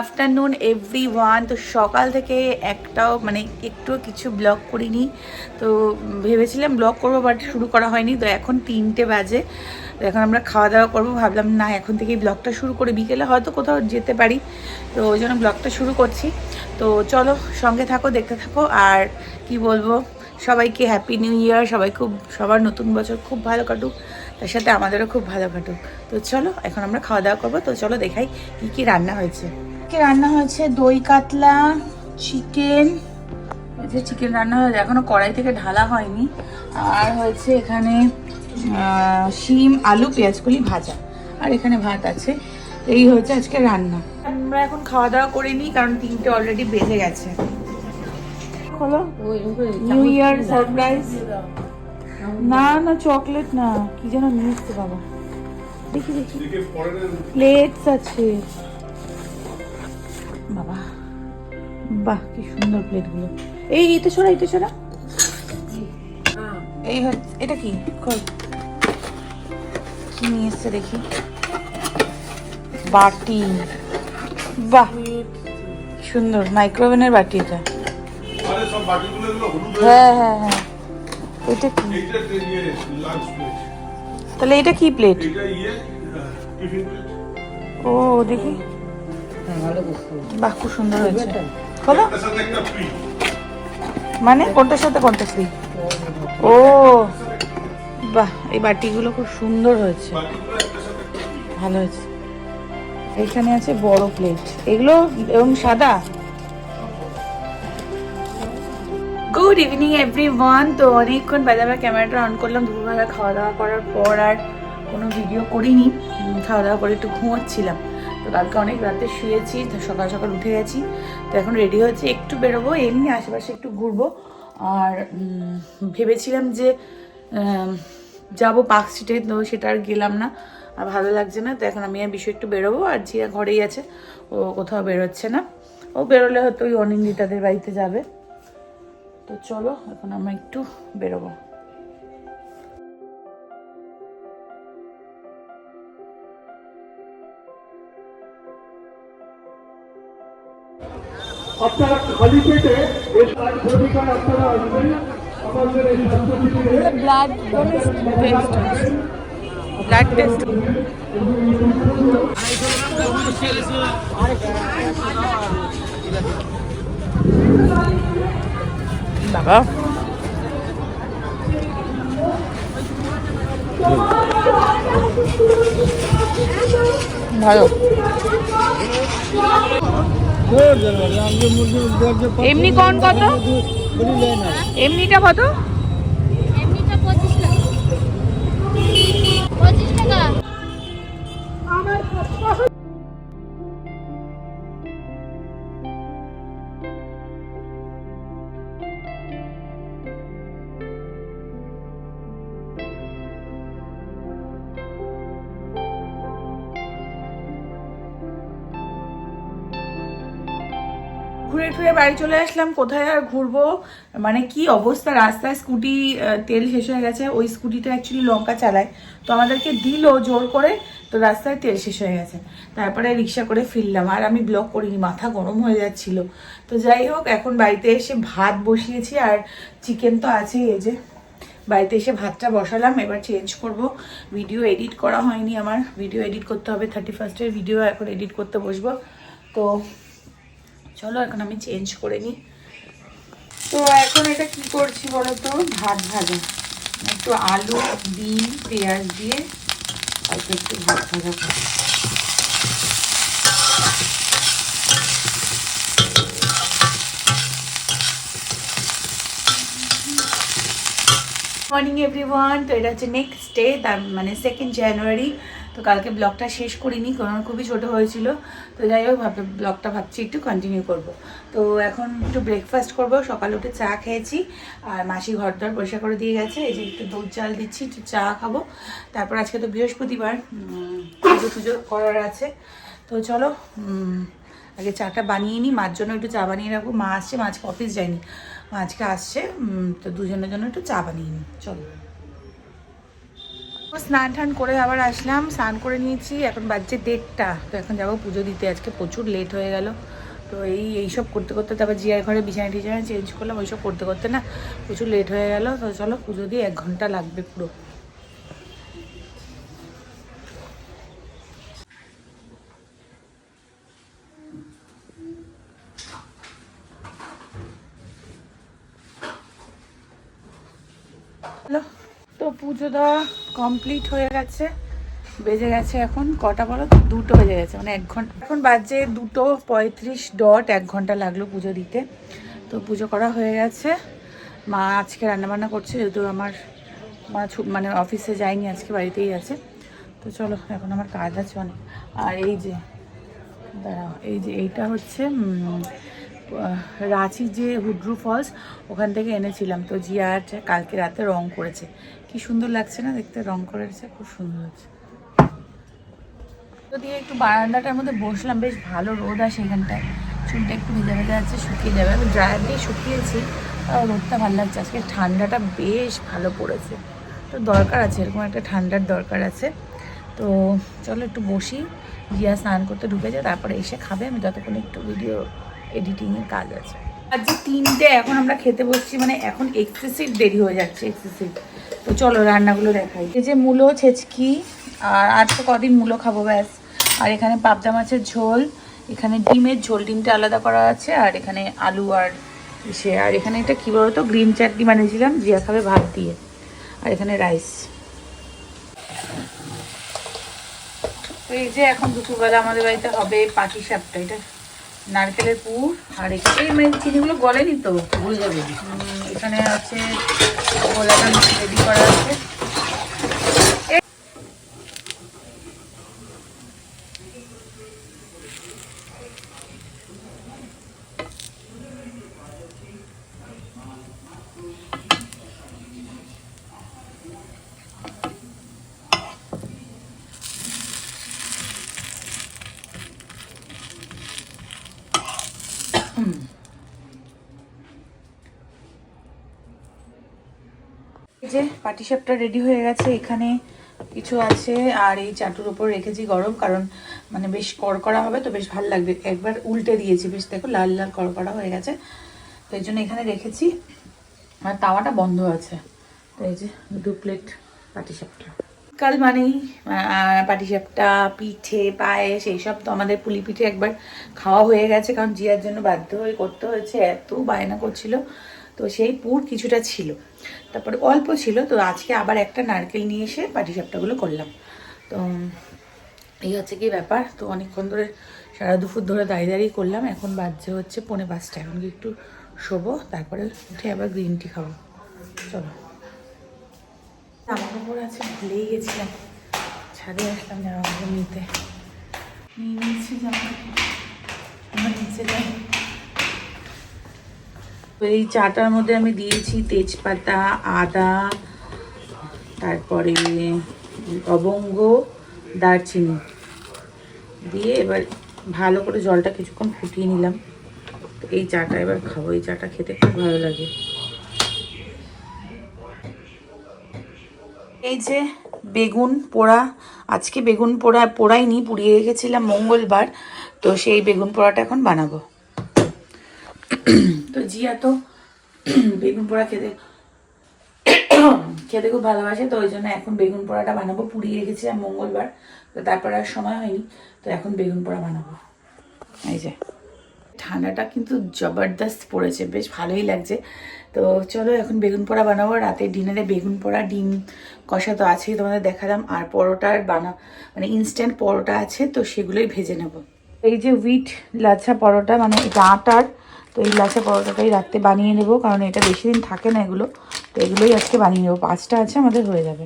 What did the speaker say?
Afternoon every one তো সকাল থেকে একটাও মানে একটু কিছু ব্লগ করিনি। তো ভেবেছিলাম ব্লগ করব বাট শুরু করা হয়নি। তো এখন তিনটে বাজে। তো এখন আমরা খাওয়া দাওয়া করব। ভাবলাম, না, এখন থেকেই ব্লগটা শুরু করে। বিকেলে হয়তো কোথাও যেতে পারি। তো ওই জন্য ব্লগটা শুরু করছি। তো চলো, সঙ্গে থাকো, দেখতে থাকো। আর কি বলব, সবাইকে হ্যাপি নিউ ইয়ার সবাই খুব, সবার নতুন বছর খুব ভালো কাটুক। তার সাথে আমাদেরও খুব ভালো কাটুক। তো চলো, এখন আমরা খাওয়া দাওয়া করব। তো চলো দেখাই কি কি রান্না হয়েছে। কি রান্না হয়েছে দই কাতলা চিকেন যে চিকেন রান্না হয়েছে এখনও কড়াই থেকে ঢালা হয়নি। আর হয়েছে এখানে শিম আলু পেঁয়াজকলি ভাজা। আর এখানে ভাত আছে। এই হয়েছে আজকে রান্না। আমরা এখন খাওয়া দাওয়া করে নিই কারণ তিনটে অলরেডি বেজে গেছে। হলো নিউ ইয়ার সারপ্রাইজ না না চকলেট না। কি যেন নিয়ে এসছে বাবা। দেখি দেখি। প্লেটস আছে। বাহ কি সুন্দর প্লেটগুলো এই এটা ছড়া এটা ছড়া। এই হচ্ছে এটা কি? খোল। কি নিয়ে এসছে দেখি। বাটি। বাহ সুন্দর মাইক্রোওভেনের বাটি এটা। হয়ে হ্যাঁ হ্যাঁ এটা কি? তাহলে এটা কি প্লেট ইয়ে প্লেট ও দেখি। বাহ খুব সুন্দর হয়েছে। বলো। মানে কোনটার সাথে কোনটা ফ্রি ও বাহ এই বাটিগুলো খুব সুন্দর হয়েছে। ভালো হয়েছে। এখানে আছে বড় প্লেট এগুলো এবং সাদা? গুড ইভিনিং এভরি ওয়ান তো অনেকক্ষণ বেলা বেলা ক্যামেরাটা অন করলাম দুপুরবেলা খাওয়া দাওয়া করার পর আর কোনো ভিডিও করিনি। খাওয়া দাওয়া করে একটু ঘুমোচ্ছিলাম। তো কালকে অনেক রাতে শুয়েছি সকাল সকাল উঠে গেছি। তো এখন রেডি হচ্ছে একটু বেরোবো, এমনি আশেপাশে একটু ঘুরবো। আর ভেবেছিলাম যে যাব পার্ক স্ট্রিটে তো সেটা আর গেলাম না। আর ভালো লাগছে না, তো এখন আমি আর বিষয় একটু বেরোবো, আর জিয়া ঘরেই আছে। ও কোথাও বেরোচ্ছে না। ও বেরোলে হয়তো ওই অনিন্দিতাদের বাড়িতে যাবে। তো চলো, এখন আমরা একটু বেরোবো। আপনারা খালি পেটে এই কাজ ভূমিকায় আপনারা আসবেন। আমাদের এই স্বাস্থ্য শিবিরে ব্লাড টেস্ট ব্লাড টেস্ট বাবা ভালো। এমনি কোন কত? এমনিটা কত? টুরে বাড়ি চলে আসলাম, কোথায় আর ঘুরবো? মানে কি অবস্থা? রাস্তায় স্কুটি তেল শেষ হয়ে গেছে, ওই স্কুটিটা অ্যাকচুয়ালি লঙ্কা চালায়। তো আমাদেরকে দিল জোর করে, তো রাস্তায় তেল শেষ হয়ে গেছে। তারপরে রিক্সা করে ফিরলাম, আর আমি ব্লক করিনি, মাথা গরম হয়ে যাচ্ছিল। তো যাই হোক, এখন বাড়িতে এসে ভাত বসিয়েছি, আর চিকেন তো আছেই এই যে। বাড়িতে এসে ভাতটা বসালাম, এবার চেঞ্জ করব। ভিডিও এডিট করা হয়নি আমার ভিডিও এডিট করতে হবে থার্টি ফার্স্টের ভিডিও এখন এডিট করতে বসবো। তো চলো এখন আমি চেঞ্জ করে নিই। তো এখন এটা কি করছি বলো তো? ভাত ভাজা। একটু আলু, ডিম, পেঁয়াজ দিয়ে অল্প একটু ভাত ভাজা করছি। মর্নিং এভরিওয়ান তো এটা হচ্ছে নেক্সট ডে তার মানে সেকেন্ড জানুয়ারি তো কালকে ব্লগটা শেষ করিনি, কারণ খুবই ছোট হয়েছিল। তো যাই হোক ভাবতে ব্লগটা ভাবছি একটু কন্টিনিউ করব। তো এখন একটু ব্রেকফাস্ট করব, সকালে উঠে চা খেয়েছি, আর মাসি ঘর দর পরিষ্কার করে দিয়ে গেছে, এই যে একটু দুধ চাল দিচ্ছি, একটু চা খাব। তারপর আজকে তো বৃহস্পতিবার পুজো টুজো করার আছে। তো চলো আগে চাটা বানিয়ে নিই মার জন্য একটু চা বানিয়ে রাখব। মা আসছে, মা আজকে অফিস যায়নি। মা আজকে আসছে তো দুজনের জন্য একটু চা বানিয়ে নিই চলো। স্নান টান করে আবার আসলাম, স্নান করে নিয়েছি, এখন বাজছে দেড়টা। তো এখন যাব পুজো দিতে, আজকে প্রচুর লেট হয়ে গেল। তো এই, এইসব করতে করতে তারপর জিয়ার ঘরে বিছানা টিছানা চেঞ্জ করলাম, ওইসব করতে করতে না প্রচুর লেট হয়ে গেল। তো চলো পুজো দিয়ে এক ঘণ্টা লাগবে পুরো। তো পুজো দেওয়া কমপ্লিট হয়ে গেছে। বেজে গেছে এখন কটা বলো? দুটো বেজে গেছে মানে এক ঘণ্টা। এখন বাজে দুটো পঁয়ত্রিশ ডট, এক ঘণ্টা লাগল পুজো দিতে। তো পুজো করা হয়ে গেছে। মা আজকে রান্নাবান্না করছে, যেহেতু আমার মা মানে অফিসে যায়নি, আজকে বাড়িতেই আছে। তো চলো, এখন আমার কাজ আছে অনেক। আর এই যে, দাঁড়াও, এই যে এইটা হচ্ছে রাঁচি যে হুড্রু ফলস, ওখান থেকে এনেছিলাম। তো জিয়া আর কালকে রাতে রং করেছে। কি সুন্দর লাগছে না? দেখতে রং করেছে খুব সুন্দর হচ্ছে তো দিয়ে একটু বারান্দাটার মধ্যে বসলাম, বেশ ভালো রোদ আসে এখানটায়। চুলটা একটু ভিজে ভিজে আছে, শুকিয়ে যাবে। আমি ড্রায়ার দিয়ে শুকিয়েছি রোদটা ভালো লাগছে। আজকে ঠান্ডাটা বেশ ভালো পড়েছে। তো দরকার আছে, এরকম একটা ঠান্ডার দরকার আছে। তো চলো একটু বসি জিয়া স্নান করতে ঢুকে যায় তারপরে এসে খাবে। আমি ততক্ষণ একটু ভিডিও এডিটিংয়ের কাজ আছে। আজকে তিনটে, এখন আমরা খেতে বসছি মানে এখন এক্সেসিভ দেরি হয়ে যাচ্ছে এক্সেসিভ তো চলো রান্নাগুলো দেখাই। এই যে মূলো ছেচকি আর আর তো কদিন মূলো খাব ব্যাস। আর এখানে পাবদা মাছের ঝোল এখানে ডিমের ঝোল ডিমটা আলাদা করা আছে আর এখানে আলু আর ইসে। আর এখানে এটা কী বলতো গ্রিন চাটনি বানিয়েছিলাম জিয়া খাবে ভাত দিয়ে। আর এখানে রাইস। তো এই যে এখন দুপুরবেলা আমাদের বাড়িতে হবে পাটি সাপটা এটা নারকেলের পুর। আর এখানে এই মানে চিনিগুলো গলেনি তো? ভুলে যাবে। এখানে আছে গোলাটা রেডি করা আছে এই যে পাটিসাপটা রেডি হয়ে গেছে, এখানে কিছু আছে। আর এই চাটুর ওপর রেখেছি গরম, কারণ মানে বেশ কড়কড়া হবে তো বেশ ভালো লাগবে। একবার উল্টে দিয়েছি, বেশ দেখো লাল লাল কড়কড়া হয়ে গেছে। তো এই জন্য এখানে রেখেছি। আর তাওয়াটা বন্ধ আছে। তো এই যে দু প্লেট পাটিসাপটা কাল মানেই পাটিসাপটা পিঠে, পায়েস, এইসব তো আমাদের পুলি পিঠে একবার খাওয়া হয়ে গেছে, কারণ জিয়ার জন্য বাধ্য হয়ে করতে হয়েছে। এত বায়না করছিল। তো সেই পুর কিছুটা ছিল। তারপরে অল্প ছিল, তো আজকে আবার একটা নারকেল নিয়ে এসে পাটিসাপটাগুলো করলাম। তো এই হচ্ছে কি ব্যাপার, তো অনেকক্ষণ ধরে সারা দুপুর ধরে দাঁড়িয়ে দাঁড়িয়ে করলাম, এখন বাজছে হচ্ছে পৌনে পাঁচটা। এখন একটু শোবো, তারপরে উঠে আবার গ্রিন টি খাব। চলো। জামা কাপড় আছে, ভুলেই গেছিলাম। ছাদে আসলাম জামা কাপড় নিতে। নিয়ে নিয়েছি জামা নিচে যাই। এই চাটার মধ্যে আমি দিয়েছি তেজপাতা, আদা, তারপরে লবঙ্গ দারচিনি। দিয়ে এবার ভালো করে জলটা কিছুক্ষণ ফুটিয়ে নিলাম। তো এই চাটা এবার খাব। এই চাটা খেতে খুব ভালো লাগে। এই যে বেগুন পোড়া, আজকে বেগুন পোড়া পোড়াইনি, পুড়িয়ে রেখেছিলাম মঙ্গলবার। তো সেই বেগুন পোড়াটা এখন বানাবো। জিয়া তো বেগুন পোড়া খেতে খেতে খুব ভালোবাসে, তো ওই জন্য এখন বেগুন পোড়াটা বানাবো। পুড়িয়ে রেখেছিলাম মঙ্গলবার, তো তারপর আর সময় হয়নি, তো এখন বেগুন পোড়া বানাবো। এই যে, ঠান্ডাটা কিন্তু জবরদস্ত পড়েছে, বেশ ভালোই লাগছে। তো চলো এখন বেগুন পোড়া বানাবো রাতে ডিনারে বেগুন পোড়া, ডিম কষা তো আছেই তোমাদের দেখালাম, আর পরোটার বানা মানে ইনস্ট্যান্ট পরোটা আছে, তো সেগুলোই ভেজে নেব। এই যে উইট লাচ্ছা পরোটা মানে এটা আটার তো এই লাচা পরোটাটাই রাত্রে বানিয়ে নেব, কারণ এটা বেশি দিন থাকে না এগুলো। তো এগুলোই আজকে বানিয়ে নেব। পাঁচটা আছে, আমাদের হয়ে যাবে।